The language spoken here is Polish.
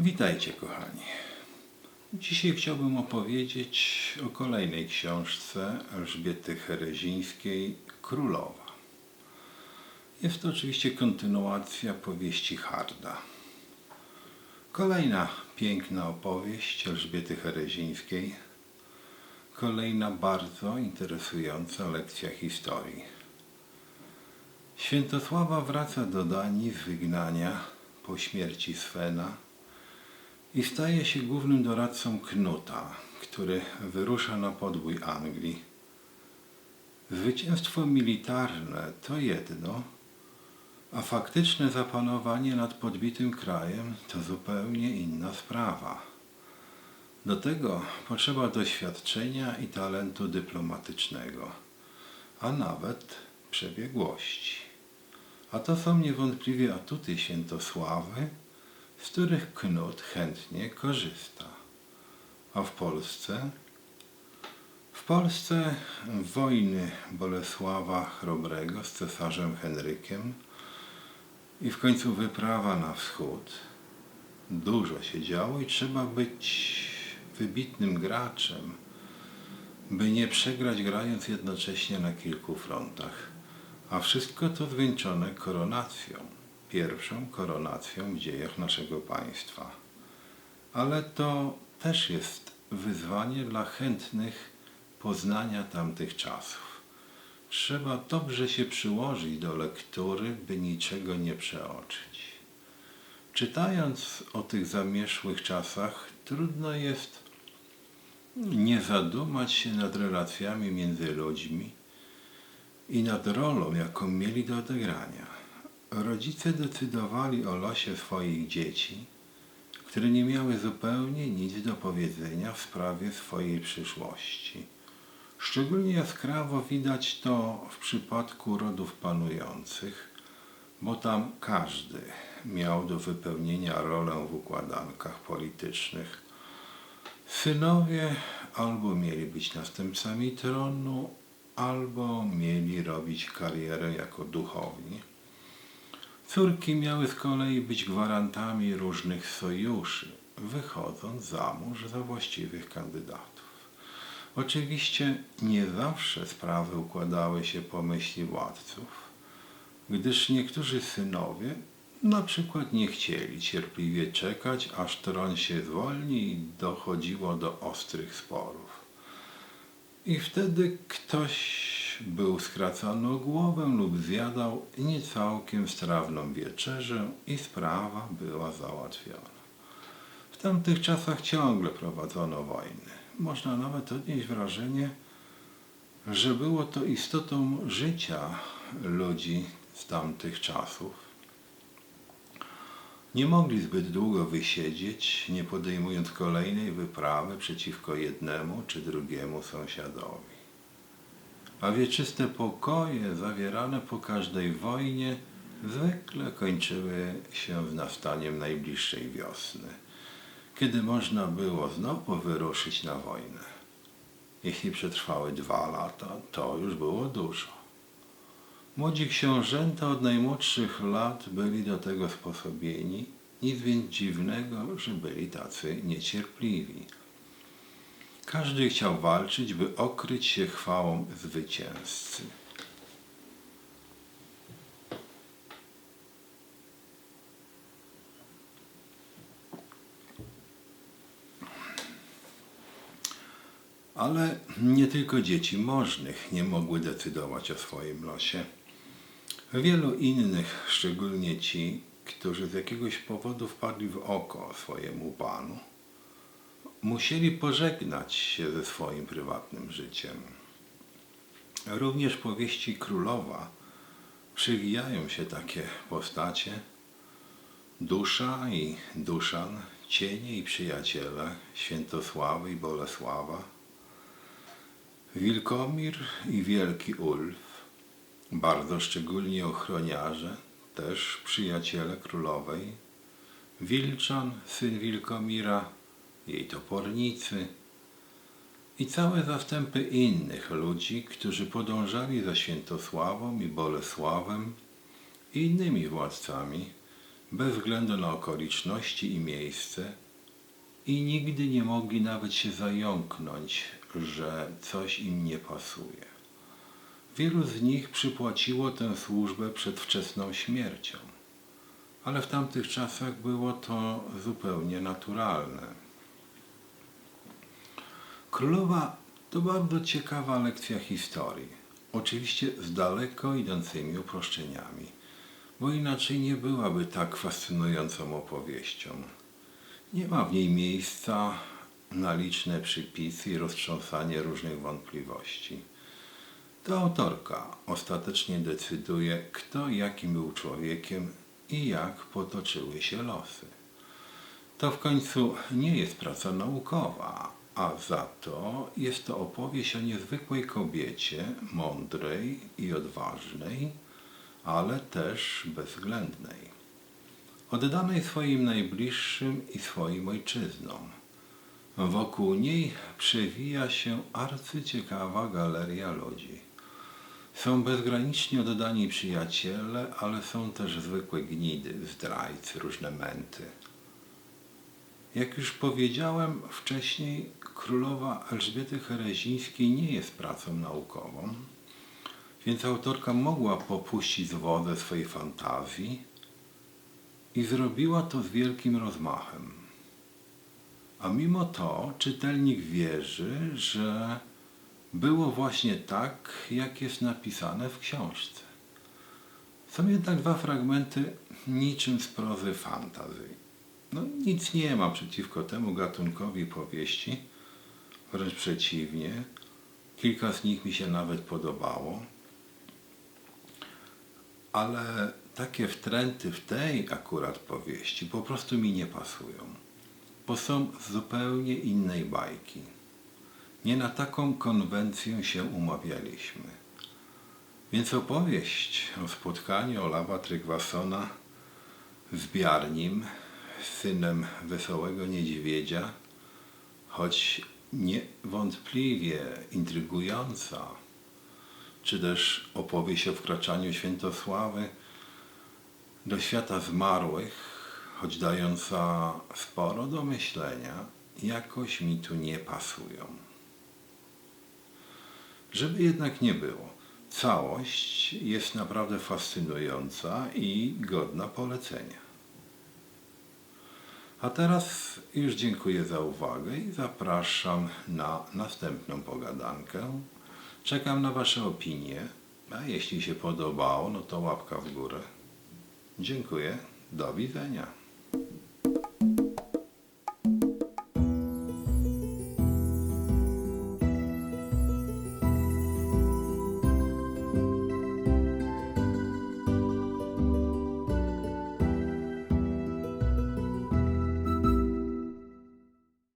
Witajcie, kochani. Dzisiaj chciałbym opowiedzieć o kolejnej książce Elżbiety Herezińskiej Królowa. Jest to oczywiście kontynuacja powieści Harda. Kolejna piękna opowieść Elżbiety Herezińskiej. Kolejna bardzo interesująca lekcja historii. Świętosława wraca do Danii z wygnania po śmierci Svena i staje się głównym doradcą Knuta, który wyrusza na podbój Anglii. Zwycięstwo militarne to jedno, a faktyczne zapanowanie nad podbitym krajem to zupełnie inna sprawa. Do tego potrzeba doświadczenia i talentu dyplomatycznego, a nawet przebiegłości. A to są niewątpliwie atuty Świętosławy, z których Knut chętnie korzysta. A w Polsce? W Polsce wojny Bolesława Chrobrego z cesarzem Henrykiem i w końcu wyprawa na wschód. Dużo się działo i trzeba być wybitnym graczem, by nie przegrać grając jednocześnie na kilku frontach. A wszystko to zwieńczone koronacją, pierwszą koronacją w dziejach naszego państwa. Ale to też jest wyzwanie dla chętnych poznania tamtych czasów. Trzeba dobrze się przyłożyć do lektury, by niczego nie przeoczyć. Czytając o tych zamieszłych czasach, trudno jest nie zadumać się nad relacjami między ludźmi i nad rolą, jaką mieli do odegrania. Rodzice decydowali o losie swoich dzieci, które nie miały zupełnie nic do powiedzenia w sprawie swojej przyszłości. Szczególnie jaskrawo widać to w przypadku rodów panujących, bo tam każdy miał do wypełnienia rolę w układankach politycznych. Synowie albo mieli być następcami tronu, albo mieli robić karierę jako duchowni. Córki miały z kolei być gwarantami różnych sojuszy, wychodząc za mąż za właściwych kandydatów. Oczywiście nie zawsze sprawy układały się po myśli władców, gdyż niektórzy synowie na przykład nie chcieli cierpliwie czekać, aż tron się zwolni i dochodziło do ostrych sporów. I wtedy ktoś był skracany o głowę lub zjadał nie całkiem strawną wieczerzę i sprawa była załatwiona. W tamtych czasach ciągle prowadzono wojny. Można nawet odnieść wrażenie, że było to istotą życia ludzi z tamtych czasów. Nie mogli zbyt długo wysiedzieć, nie podejmując kolejnej wyprawy przeciwko jednemu czy drugiemu sąsiadowi. A wieczyste pokoje zawierane po każdej wojnie zwykle kończyły się nastaniem najbliższej wiosny, kiedy można było znowu wyruszyć na wojnę. Jeśli przetrwały dwa lata, to już było dużo. Młodzi książęta od najmłodszych lat byli do tego sposobieni, nic więc dziwnego, że byli tacy niecierpliwi. Każdy chciał walczyć, by okryć się chwałą zwycięzcy. Ale nie tylko dzieci możnych nie mogły decydować o swoim losie. Wielu innych, szczególnie ci, którzy z jakiegoś powodu wpadli w oko swojemu panu, musieli pożegnać się ze swoim prywatnym życiem. Również w powieści Królowa przywijają się takie postacie, Dusza i Duszan, cienie i przyjaciele Świętosławy i Bolesława, Wilkomir i Wielki Ulf, bardzo szczególnie ochroniarze, też przyjaciele królowej, Wilczan, syn Wilkomira, jej topornicy i całe zastępy innych ludzi, którzy podążali za Świętosławą i Bolesławem i innymi władcami, bez względu na okoliczności i miejsce i nigdy nie mogli nawet się zająknąć, że coś im nie pasuje. Wielu z nich przypłaciło tę służbę przedwczesną śmiercią, ale w tamtych czasach było to zupełnie naturalne. Królowa to bardzo ciekawa lekcja historii, oczywiście z daleko idącymi uproszczeniami, bo inaczej nie byłaby tak fascynującą opowieścią. Nie ma w niej miejsca na liczne przypisy i roztrząsanie różnych wątpliwości. To autorka ostatecznie decyduje, kto jakim był człowiekiem i jak potoczyły się losy. To w końcu nie jest praca naukowa, a za to jest to opowieść o niezwykłej kobiecie, mądrej i odważnej, ale też bezwzględnej, oddanej swoim najbliższym i swoim ojczyznom. Wokół niej przewija się arcyciekawa galeria ludzi. Są bezgranicznie oddani przyjaciele, ale są też zwykłe gnidy, zdrajcy, różne męty. Jak już powiedziałem wcześniej, królowa Elżbiety Herezińskiej nie jest pracą naukową, więc autorka mogła popuścić z wodze swojej fantazji i zrobiła to z wielkim rozmachem. A mimo to czytelnik wierzy, że było właśnie tak, jak jest napisane w książce. Są jednak dwa fragmenty niczym z prozy fantazji. No, nic nie ma przeciwko temu gatunkowi powieści, wręcz przeciwnie. Kilka z nich mi się nawet podobało, ale takie wtręty w tej akurat powieści po prostu mi nie pasują, bo są z zupełnie innej bajki. Nie na taką konwencję się umawialiśmy. Więc opowieść o spotkaniu Olawa Tryggwasona z Biarnim, synem wesołego niedźwiedzia, choć niewątpliwie intrygująca, czy też opowieść o wkraczaniu Świętosławy do świata zmarłych, choć dająca sporo do myślenia, jakoś mi tu nie pasują. Żeby jednak nie było, całość jest naprawdę fascynująca i godna polecenia. A teraz już dziękuję za uwagę i zapraszam na następną pogadankę. Czekam na Wasze opinie, a jeśli się podobało, no to łapka w górę. Dziękuję, do widzenia.